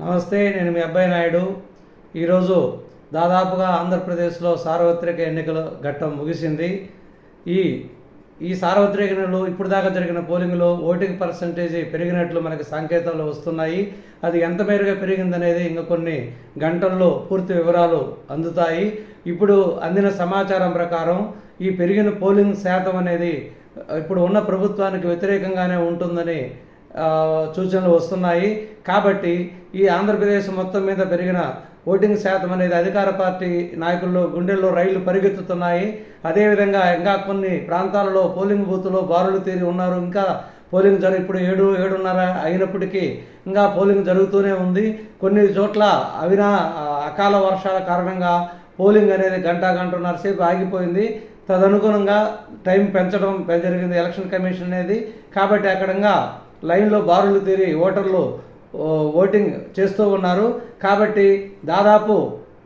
నమస్తే నేను మీ అబ్బాయి నాయుడు. ఈరోజు దాదాపుగా ఆంధ్రప్రదేశ్లో సార్వత్రిక ఎన్నికల ఘట్టం ముగిసింది. ఈ ఈ సార్వత్రిక ఎన్నికలు ఇప్పుడు దాకా జరిగిన పోలింగ్లో ఓటింగ్ పర్సంటేజ్ పెరిగినట్లు మనకి సంకేతాలు వస్తున్నాయి. అది ఎంత మేరగా పెరిగిందనేది ఇంకా కొన్ని గంటల్లో పూర్తి వివరాలు అందుతాయి. ఇప్పుడు అందిన సమాచారం ప్రకారం ఈ పెరిగిన పోలింగ్ శాతం అనేది ఇప్పుడు ఉన్న ప్రభుత్వానికి వ్యతిరేకంగానే ఉంటుందని సూచనలు వస్తున్నాయి. కాబట్టి ఈ ఆంధ్రప్రదేశ్ మొత్తం మీద పెరిగిన ఓటింగ్ శాతం అనేది అధికార పార్టీ నాయకుల్లో గుండెల్లో రైళ్ళు పరిగెత్తుతున్నాయి. అదేవిధంగా ఇంకా కొన్ని ప్రాంతాలలో పోలింగ్ బూత్లో బారులు తీరి ఉన్నారు. ఇంకా పోలింగ్ జరు ఇప్పుడు ఏడు ఏడున్నర అయినప్పటికీ ఇంకా పోలింగ్ జరుగుతూనే ఉంది. కొన్ని చోట్ల అవినా అకాల వర్షాల కారణంగా పోలింగ్ అనేది గంట గంటన్నర సేపు ఆగిపోయింది. తదనుగుణంగా టైం పెంచడం జరిగింది ఎలక్షన్ కమిషన్ అనేది. కాబట్టి అక్కడంగా లైన్లో బారులు తీరి ఓటర్లు ఓటింగ్ చేస్తూ ఉన్నారు. కాబట్టి దాదాపు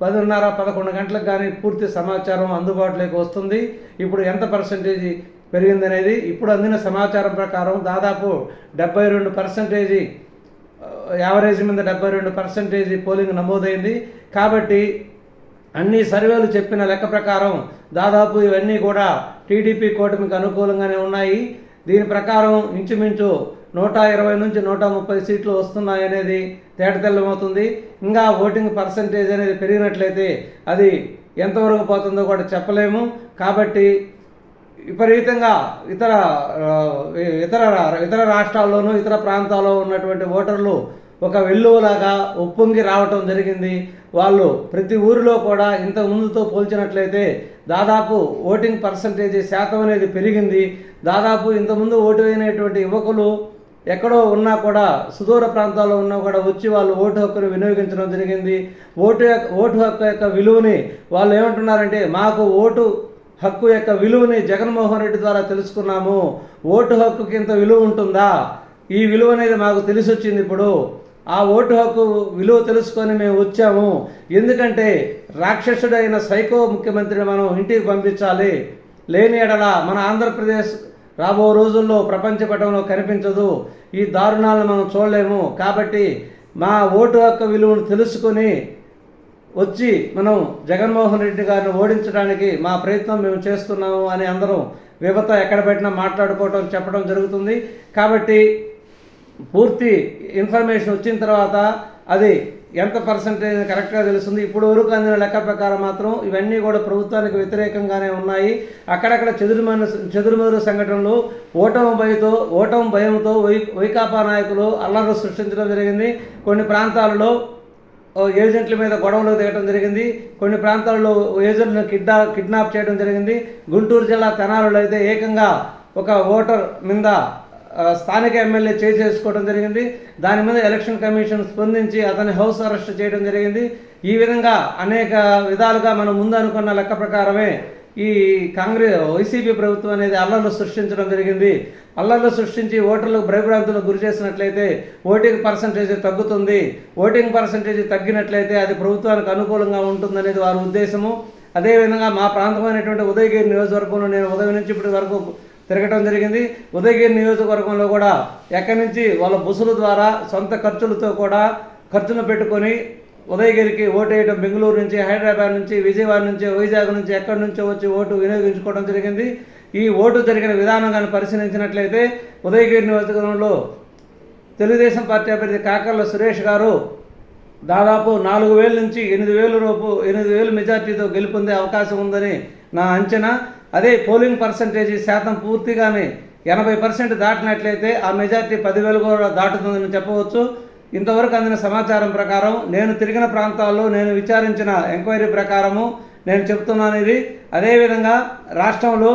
పదిన్నర పదకొండు గంటలకు కానీ పూర్తి సమాచారం అందుబాటులోకి వస్తుంది. ఇప్పుడు ఎంత పర్సంటేజ్ పెరిగిందనేది ఇప్పుడు అందిన సమాచారం ప్రకారం దాదాపు డెబ్బై రెండు పర్సంటేజీ యావరేజ్ మీద డెబ్బై రెండు పర్సంటేజ్ పోలింగ్ నమోదైంది. కాబట్టి అన్ని సర్వేలు చెప్పిన లెక్క ప్రకారం దాదాపు ఇవన్నీ కూడా టీడీపీ కూటమికి అనుకూలంగానే ఉన్నాయి. దీని ప్రకారం ఇంచుమించు నూట ఇరవై నుంచి నూట ముప్పై సీట్లు వస్తున్నాయనేది తేటతెల్లమవుతుంది. ఇంకా ఓటింగ్ పర్సంటేజ్ అనేది పెరిగినట్లయితే అది ఎంతవరకు పోతుందో కూడా చెప్పలేము. కాబట్టి విపరీతంగా ఇతర ఇతర ఇతర రాష్ట్రాల్లోనూ ఇతర ప్రాంతాల్లో ఉన్నటువంటి ఓటర్లు ఒక వెల్లువలాగా ఉప్పొంగి రావటం జరిగింది. వాళ్ళు ప్రతి ఊరిలో కూడా ఇంత ముందుతో పోల్చినట్లయితే దాదాపు ఓటింగ్ పర్సంటేజ్ శాతం అనేది పెరిగింది. దాదాపు ఇంతకుముందు ఓటు అయినటువంటి యువకులు ఎక్కడో ఉన్నా కూడా సుదూర ప్రాంతాల్లో ఉన్నా కూడా వచ్చి వాళ్ళు ఓటు హక్కును వినియోగించడం జరిగింది. ఓటు యొక్క ఓటు హక్కు యొక్క విలువని వాళ్ళు ఏమంటున్నారంటే మాకు ఓటు హక్కు యొక్క విలువని జగన్మోహన్ రెడ్డి ద్వారా తెలుసుకున్నాము. ఓటు హక్కుకి ఇంత విలువ ఉంటుందా? ఈ విలువ అనేది మాకు తెలిసి వచ్చింది ఇప్పుడు. ఆ ఓటు హక్కు విలువ తెలుసుకొని మేము వచ్చాము. ఎందుకంటే రాక్షసుడైన సైకో ముఖ్యమంత్రిని మనం ఇంటికి పంపించాలి. లేని ఎడల మన ఆంధ్రప్రదేశ్ రాబో రోజుల్లో ప్రపంచ పటంలో కనిపించదు. ఈ దారుణాలను మనం చూడలేము. కాబట్టి మా ఓటు హక్కు విలువను తెలుసుకొని వచ్చి మనం జగన్మోహన్ రెడ్డి గారిని ఓడించడానికి మా ప్రయత్నం మేము చేస్తున్నాము అని అందరం వివత ఎక్కడ పెట్టినా మాట్లాడుకోవటం చెప్పడం జరుగుతుంది. కాబట్టి పూర్తి ఇన్ఫర్మేషన్ వచ్చిన తర్వాత అది ఎంత పర్సంటేజ్ కరెక్ట్గా తెలుస్తుంది? ఇప్పుడు వరకు అందిన లెక్క ప్రకారం మాత్రం ఇవన్నీ కూడా ప్రభుత్వానికి వ్యతిరేకంగానే ఉన్నాయి. అక్కడక్కడ చెదురుమను చెదురుమదురు సంఘటనలు ఓటమి భయతో ఓటమి భయంతో వై వైకాపా నాయకులు అల్లర్లు సృష్టించడం జరిగింది. కొన్ని ప్రాంతాలలో ఏజెంట్ల మీద గొడవలు దిగడం జరిగింది. కొన్ని ప్రాంతాల్లో ఏజెంట్లను కిడ్నా కిడ్నాప్ చేయడం జరిగింది. గుంటూరు జిల్లా తెనాలలో అయితే ఏకంగా ఒక ఓటర్ మీద స్థానిక ఎమ్మెల్యే చేసుకోవడం జరిగింది. దాని మీద ఎలక్షన్ కమిషన్ స్పందించి అతని హౌస్ అరెస్ట్ చేయడం జరిగింది. ఈ విధంగా అనేక విధాలుగా మనం ముందు అనుకున్న లెక్క ప్రకారమే ఈ కాంగ్రెస్ వైసీపీ ప్రభుత్వం అనేది అల్లర్లు సృష్టించడం జరిగింది. అల్లర్లు సృష్టించి ఓటర్లకు భయభ్రాంతులకు గురి చేసినట్లయితే ఓటింగ్ పర్సంటేజ్ తగ్గుతుంది. ఓటింగ్ పర్సంటేజ్ తగ్గినట్లయితే అది ప్రభుత్వానికి అనుకూలంగా ఉంటుందనేది వారి ఉద్దేశము. అదేవిధంగా మా ప్రాంతమైనటువంటి ఉదయగిరి నియోజకవర్గంలో నేను ఉదయం నుంచి ఇప్పటి వరకు తిరగటం జరిగింది. ఉదయగిరి నియోజకవర్గంలో కూడా ఎక్కడి నుంచి వాళ్ళ బుసుల ద్వారా సొంత ఖర్చులతో కూడా ఖర్చును పెట్టుకొని ఉదయగిరికి ఓటు వేయడం బెంగళూరు నుంచి హైదరాబాద్ నుంచి విజయవాడ నుంచి వైజాగ్ నుంచి ఎక్కడి నుంచో వచ్చి ఓటు వినియోగించుకోవడం జరిగింది. ఈ ఓటు జరిగిన విధానం కానీ పరిశీలించినట్లయితే ఉదయగిరి నియోజకవర్గంలో తెలుగుదేశం పార్టీ అభ్యర్థి కాకర్ల సురేష్ గారు దాదాపు నాలుగు వేల నుంచి ఎనిమిది వేల రూపు ఎనిమిది వేలు మెజార్టీతో గెలుపొందే అవకాశం ఉందని నా అంచనా అదే పోలింగ్ పర్సంటేజ్ శాతం పూర్తిగానే ఎనభై పర్సెంట్ దాటినట్లయితే ఆ మెజార్టీ పదివేలు కూడా దాటుతుందని చెప్పవచ్చు. ఇంతవరకు అందిన సమాచారం ప్రకారం నేను తిరిగిన ప్రాంతాల్లో నేను విచారించిన ఎంక్వైరీ ప్రకారము నేను చెప్తున్నాను ఇది. అదేవిధంగా రాష్ట్రంలో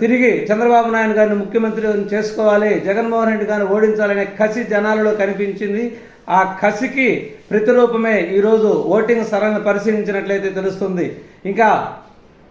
తిరిగి చంద్రబాబు నాయుడు గారిని ముఖ్యమంత్రి చేసుకోవాలి జగన్మోహన్ రెడ్డి గారిని ఓడించాలనే కసి జనాలలో కనిపించింది. ఆ కసికి ప్రతిరూపమే ఈరోజు ఓటింగ్ సరళిని పరిశీలించినట్లయితే తెలుస్తుంది. ఇంకా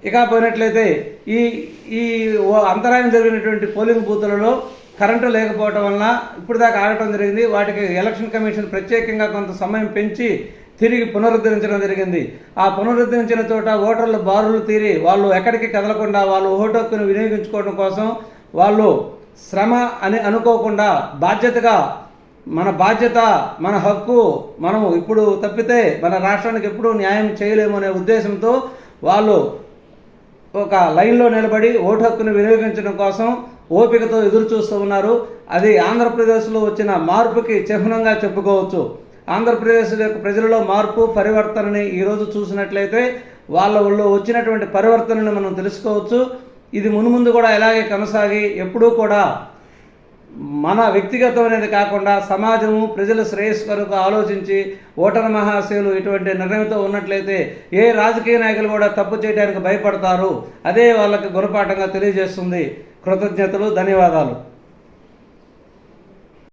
ఇక పోయినట్లయితే ఈ ఈ ఓ- అంతరాయం జరిగినటువంటి పోలింగ్ బూతులలో కరెంటు లేకపోవటం వలన ఇప్పుడు దాకా ఆగటం జరిగింది. వాటికి ఎలక్షన్ కమిషన్ ప్రత్యేకంగా కొంత సమయం పెంచి తిరిగి పునరుద్ధరించడం జరిగింది. ఆ పునరుద్ధరించిన చోట ఓటర్లు బారులు తీరి వాళ్ళు ఎక్కడికి కదలకుండా వాళ్ళు ఓటు హక్కును వినియోగించుకోవడం కోసం వాళ్ళు శ్రమ అని అనుకోకుండా బాధ్యతగా మన బాధ్యత మన హక్కు మనం ఇప్పుడు తప్పితే మన రాష్ట్రానికి ఎప్పుడూ న్యాయం చేయలేము అనే ఉద్దేశంతో వాళ్ళు ఒక లైన్లో నిలబడి ఓటు హక్కును వినియోగించడం కోసం ఓపికతో ఎదురు చూస్తూ ఉన్నారు. అది ఆంధ్రప్రదేశ్లో వచ్చిన మార్పుకి చిహ్నంగా చెప్పుకోవచ్చు. ఆంధ్రప్రదేశ్ యొక్క ప్రజలలో మార్పు పరివర్తనని ఈరోజు చూసినట్లయితే వాళ్ళలో వచ్చినటువంటి పరివర్తనని మనం తెలుసుకోవచ్చు. ఇది మునుముందు కూడా ఇలాగే కొనసాగి ఎప్పుడూ కూడా మన వ్యక్తిగతమైనది కాకుండా సమాజము ప్రజల శ్రేయస్సు కొరకు ఆలోచించి ఓటర్ మహాశయులు ఇటువంటి నిర్ణయంతో ఉన్నట్లయితే ఏ రాజకీయ నాయకులు కూడా తప్పు చేయడానికి భయపడతారు. అదే వాళ్ళకి గుణపాఠంగా తెలియజేస్తుంది. కృతజ్ఞతలు ధన్యవాదాలు.